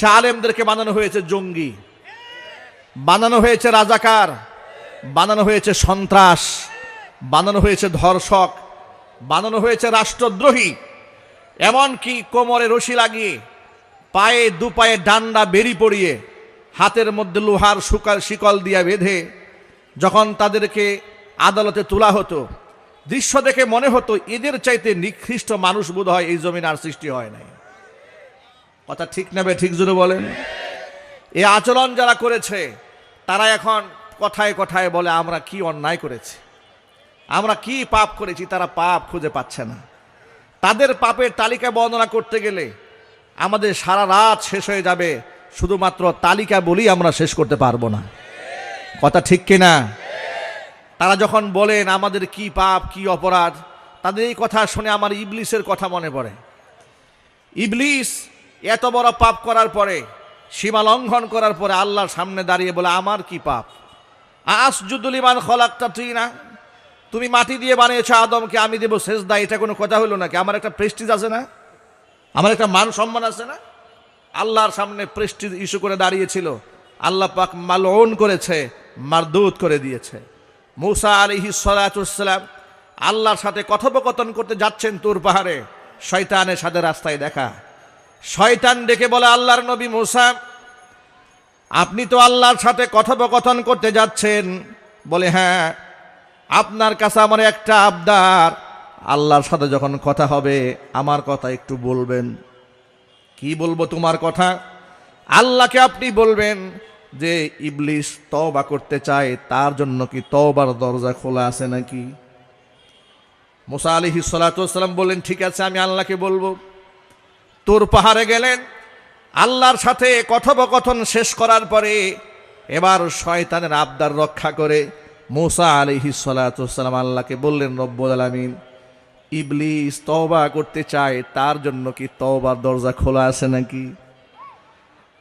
সে আলেমদেরকে বানানো হয়েছে জঙ্গি, বানানো হয়েছে রাজাকার, বানানো হয়েছে সন্ত্রাস, বানানো হয়েছে ধর্ষক, বানানো হয়েছে রাষ্ট্রদ্রোহী, এমনকি কোমরে রশি লাগিয়ে পায়ে দু পায়ে ডান্ডা বেরি পড়িয়ে হাতের মধ্যে লোহার শুকাল শিকল দিয়া বেঁধে যখন তাদেরকে আদালতে তোলা হতো, দৃশ্য দেখে মনে হতো এদের চাইতে নিকৃষ্ট মানুষ বোধ হয় এই জমিন আর সৃষ্টি হয় নাই। কথা ঠিক নেবে ঠিক জুড়ে বলেন। এই আচরণ যারা করেছে, তারা এখন কথায় কথায় বলে, আমরা কি অন্যায় করেছি? আমরা কি পাপ করেছি? তারা পাপ খুঁজে পাচ্ছে না। তাদের পাপের তালিকা বর্ণনা করতে গেলে আমাদের সারা রাত শেষ হয়ে যাবে। শুধুমাত্র তালিকা বলেই আমরা শেষ করতে পারব না। কথা ঠিক কিনা? তারা যখন বলেন, আমাদের কি পাপ, কি অপরাধ? তাদের এই কথা শুনে আমার ইবলিসের কথা মনে পড়ে। ইবলিস এত বড় পাপ করার পরে, সীমা লঙ্ঘন করার পরে আল্লাহর সামনে দাঁড়িয়ে বলে, আমার কি পাপ? আস জুদুলিমান খলাকটা তুই না? তুমি মাটি দিয়ে বানিয়েছো আদমকে, আমি দেবো শেষ দা এটা কোনো কথা হলো নাকি? আমার একটা প্রেস্টিজ আছে না? আমার একটা মান সম্মান আছে না? আল্লাহর সামনে প্রেস্টিজ ইস্যু করে দাঁড়িয়েছিল। আল্লাহ পাক মালন করেছে মারদুত করে দিয়েছে। মুসা আলিহি সালাম আল্লাহর সাথে কথোপকথন করতে যাচ্ছেন তোর পাহাড়ে। শয়তানের সাথে রাস্তায় দেখা। শয়তান ডেকে বলে, আল্লাহর নবী মুসা, আপনি তো আল্লাহর সাথে কথোপকথন করতে যাচ্ছেন। বলে হ্যাঁ আপনার কাছে আমার একটা আবদার। আল্লাহর সাথে যখন কথা হবে, আমার কথা একটু বলবেন। কি বলব তোমার কথা? আল্লাহকে আপনি বলবেন যে, ইবলিস তওবা করতে চায়, তার জন্য কি তওবার দরজা খোলা আছে নাকি? মুসা আলী সালাতাম বললেন, ঠিক আছে, আমি আল্লাহকে বলব। তোর পাহাড়ে গেলেন। আল্লাহর সাথে কথোপকথন শেষ করার পরে এবার শয়তানের আবদার রক্ষা করে মুসা আলিহি সালাতাম আল্লাহকে বললেন, রব্বুল আলমিন, ইবলিস তওবা করতে চায়, তার জন্য কি তওবার দরজা খোলা আছে নাকি?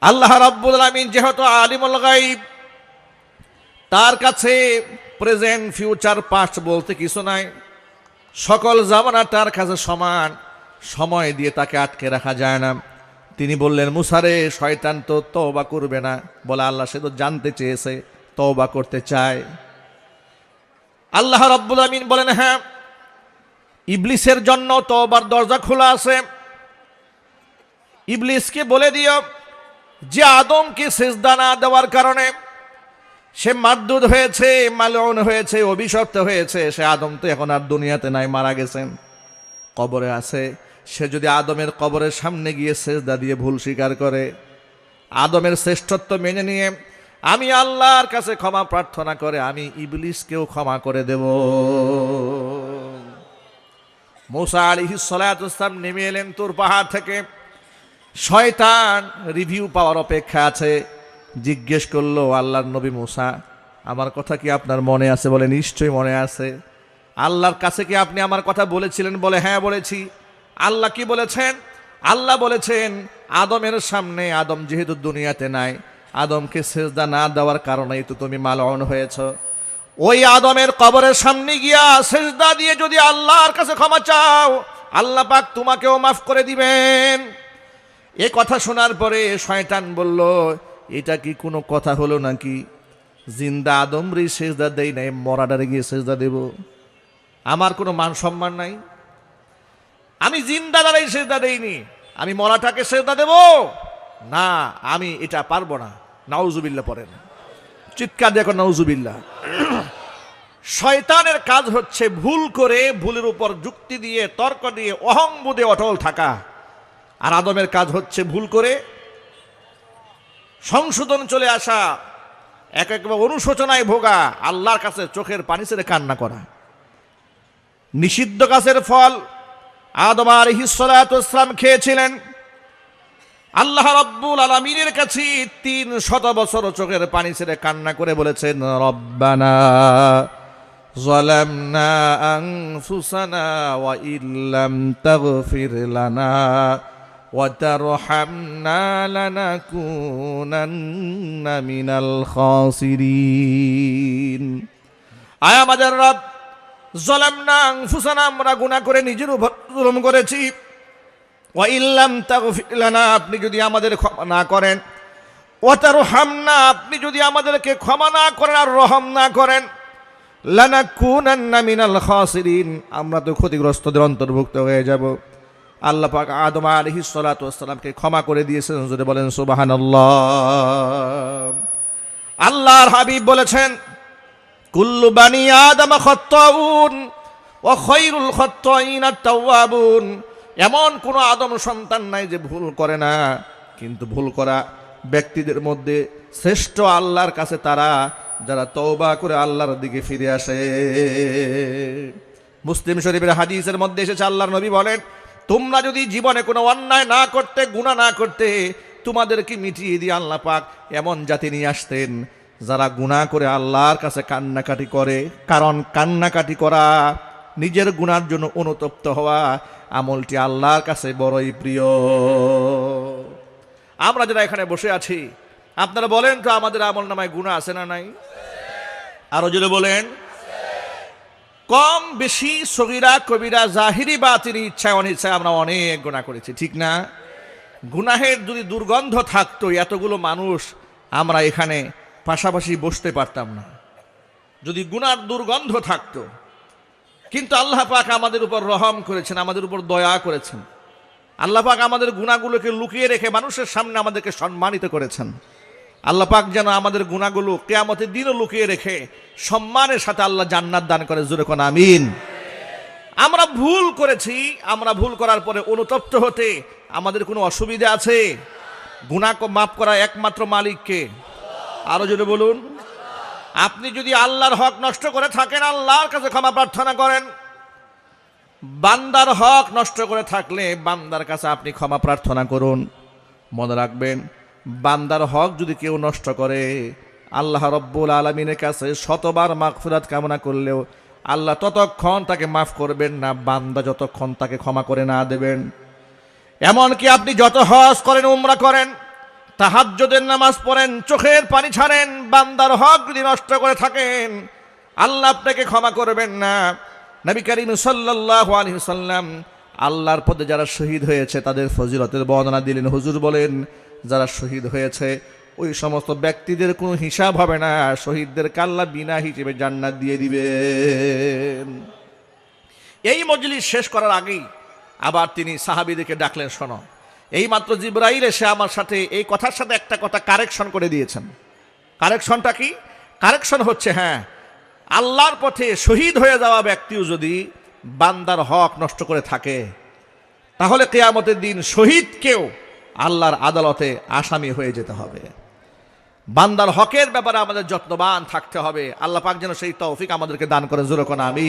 আল্লাহ রাব্বুল আলামিন যেহেতু আলিমুল গাইব তার কাছে প্রেজেন্ট ফিউচার, পাস্ট বলতে কিছু নাই। সকল জামানা তার কাছে সমান। সময় দিয়ে তাকে আটকে রাখা যায় না। তিনি বললেন মুসারে শয়তান তো তওবা করবে না। বলে আল্লাহ সে তো জানতে চেয়েছে, তওবা করতে চায়। আল্লাহ রাব্বুল আমিন বলেন হ্যাঁ ইবলিসের জন্য তওবার দরজা খোলা আছে। ইবলিসকে বলে দিও, যে আদমকে সেজদা না দেওয়ার কারণে সে মারদুদ হয়েছে মালন হয়েছে, অভিশপ্ত হয়েছে, সে আদম তো এখন আর দুনিয়াতে নাই, মারা গেছেন। কবরে আছে সে যদি আদমের কবরের সামনে গিয়ে সেজদা দিয়ে ভুল স্বীকার করে, আদমের শ্রেষ্ঠত্ব মেনে নিয়ে আমি আল্লাহর কাছে ক্ষমা প্রার্থনা করে আমি ইবলিসকেও ক্ষমা করে দেব। মোসা আলিহি সালাম নেমে এলেন তোর পাহাড় থেকে। শয়তান রিভিউ পাওয়ার অপেক্ষা আছে। জিজ্ঞেস করল, আল্লাহর নবী মুসা, আমার কথা কি আপনার মনে আছে? বলে, নিশ্চয়ই মনে আছে। আল্লাহর কাছে কি আপনি আমার কথা বলেছিলেন? বলে হ্যাঁ বলেছি। আল্লাহ কি বলেছেন? আল্লাহ বলেছেন, আদমের সামনে আদম যেহেতু দুনিয়াতে নাই, আদমকে সেজদা না দেওয়ার কারণেই তো তুমি মালন হয়েছ। ওই আদমের কবরের সামনে গিয়া সেজদা দিয়ে যদি আল্লাহর কাছে ক্ষমা চাও, আল্লাহ পাক তোমাকেও মাফ করে দিবেন। এ কথা শোনার পরে শয়তান বলল, এটা কি কোনো কথা হলো নাকি? জিন্দা আদমরি সেজদা দেই নাই, মরাডারে গিয়ে সেজদা দেব। আমার কোনো মান সম্মান নাই? আমি জিন্দা দাঁড়াই সেজদা দেইনি। আমি মরাটাকে সেজদা দেব? না, আমি এটা পারব না। নাউজুবিল্লা পড়েন। চিৎকার দেখো নাউজুবিল্লা শয়তানের কাজ হচ্ছে ভুল করে ভুলের উপর যুক্তি দিয়ে, তর্ক দিয়ে, অহংবোধে অটল থাকা। আর আদমের কাজ হচ্ছে ভুল করে সংশোধন চলে আসা, এক একবার অনুশোচনায় ভোগা, আল্লাহর কাছে চোখের পানি ছেড়ে কান্না করা। নিষিদ্ধ গাছের ফল আদম আর ইসলাম খেয়েছিলেন আল্লাহ রব্বুল আলমিনের কাছে তিন শত বছর চোখের পানি ছেড়ে কান্না করে বলেছেন রব্বানা ظلمنا أنفسنا وإن لم تغفر لنا وترحمنا لنكونن من الخاسرين আয় আমাদের রব জলামনা আংফুসানা আমরা গুনাহ করে নিজের উপর জুলুম করেছি। ওয়াইল্লাম তাগফির লানা, আপনি যদি আমাদের ক্ষমা না করেন। ওয়াতার হামনা আপনি যদি আমাদেরকে ক্ষমা না করেন আর রহম না করেন। লানা কুনান্না মিনাল খাসিরিন, আমরা তো ক্ষতিগ্রস্তদের অন্তর্ভুক্ত হয়ে যাব। আল্লাহ পাক আদম আলাইহিস সালাতু ওয়াসসালামকে ক্ষমা করে দিয়েছেন যদি বলেন সুবহানাল্লাহ। আল্লাহর হাবিব বলেছেন কুল্লু বানি আদম খত্তাউন ও খৈরুল খত্তাইন এমন কোন আদম সন্তান নাই যে ভুল করে না, কিন্তু ভুল করা ব্যক্তিদের মধ্যে শ্রেষ্ঠ আল্লাহর কাছে তারা, যারা তওবা করে আল্লাহর দিকে ফিরে আসে। মুসলিম শরীফের হাদিসের মধ্যে এসেছে, আল্লাহর নবী বলেন, তোমরা যদি জীবনে কোনো অন্যায় না করতে, গুনাহ না করতে, তোমাদেরকে মিটিয়ে দিয়ে আল্লাহ পাক এমন জাতি নিয়ে আসতেন যারা গুনাহ করে আল্লাহর কাছে কান্নাকাটি করে, কারণ কান্নাকাটি করা নিজের গুনার জন্য অনুতপ্ত হওয়া আমলটি আল্লাহর কাছে বড়ই প্রিয়। আমরা যারা এখানে বসে আছি, আপনারা বলেন তো আমাদের আমল নামায় গুণা আছে না নাই? আরও যদি বলেন। কম বেশি সগিরা, কবিরা, জাহিরি বা তিনি ইচ্ছায়, অনিচ্ছায় আমরা অনেক গুণা করেছি, ঠিক না? গুনাহের যদি দুর্গন্ধ থাকতো এতগুলো মানুষ আমরা এখানে পাশাপাশি বসতে পারতাম না। যদি গুনার দুর্গন্ধ থাকত, কিন্তু আল্লাহ পাক আমাদের উপর রহম করেছেন, আমাদের উপর দয়া করেছেন। আল্লাহ পাক আমাদের গুণাগুলোকে লুকিয়ে রেখে মানুষের সামনে আমাদেরকে সম্মানিত করেছেন। আল্লাহ পাক যেন আমাদের গুণাগুলো কেয়ামতের দিনও লুকিয়ে রেখে সম্মানের সাথে আল্লাহ জান্নাত দান করে। জোরে কোন আমিন। আমরা ভুল করেছি, আমরা ভুল করার পরে অনুতপ্ত হতে আমাদের কোনো অসুবিধা আছে? গুণা মাফ করা একমাত্র মালিককে আরও যদি বলুন। আপনি যদি আল্লাহর হক নষ্ট করে থাকেন, আল্লাহর কাছে ক্ষমা প্রার্থনা করেন। বান্দার হক নষ্ট করে থাকলে বান্দার কাছে আপনি ক্ষমা প্রার্থনা করুন। মনে রাখবেন, বান্দার হক যদি কেউ নষ্ট করে, আল্লাহ রব্বুল আলমিনের কাছে শতবার মাগফিরাত কামনা করলেও আল্লাহ ততক্ষণ তাকে মাফ করবেন না, বান্দা যতক্ষণ তাকে ক্ষমা করে না দেবেন। এমনকি আপনি যত হজ করেন, উমরা করেন তাহাজ্জুদের নামাজ পড়েন, চোখের পানি ছাড়েন, বান্দার হক যদি নষ্ট করে থাকেন, আল্লাহ আপনাকে ক্ষমা করবেন না। নবী করিম সাল্লাল্লাহু আলাইহি সাল্লাম আল্লাহর পদে যারা শহীদ হয়েছে, তাদের ফজিলতের বর্ণনা দিলেন। হুজুর বলেন, যারা শহীদ হয়েছে, ওই সমস্ত ব্যক্তিদের কোনো হিসাব হবে না। শহীদদের কাল্লা বিনা হিসেবে জান্নাত দিয়ে দিবেন। এই মজলিস শেষ করার আগেই আবার তিনি সাহাবিদেরকে ডাকলেন, শোনো। এই মাত্র জিব্রাইল এসে আমার সাথে এই কথার সাথে একটা কথা কারেকশন করে দিয়েছেন। কারেকশনটা কি? কারেকশন হচ্ছে হ্যাঁ আল্লাহর পথে শহীদ হয়ে যাওয়া ব্যক্তিও যদি বান্দার হক নষ্ট করে থাকে, তাহলে কেয়ামতের দিন শহীদকেও আল্লাহর আদালতে আসামি হয়ে যেতে হবে। বান্দার হকের ব্যাপারে আমাদের যত্নবান থাকতে হবে। আল্লাহ পাক যেন সেই তৌফিক আমাদেরকে দান করে জোরকন আমি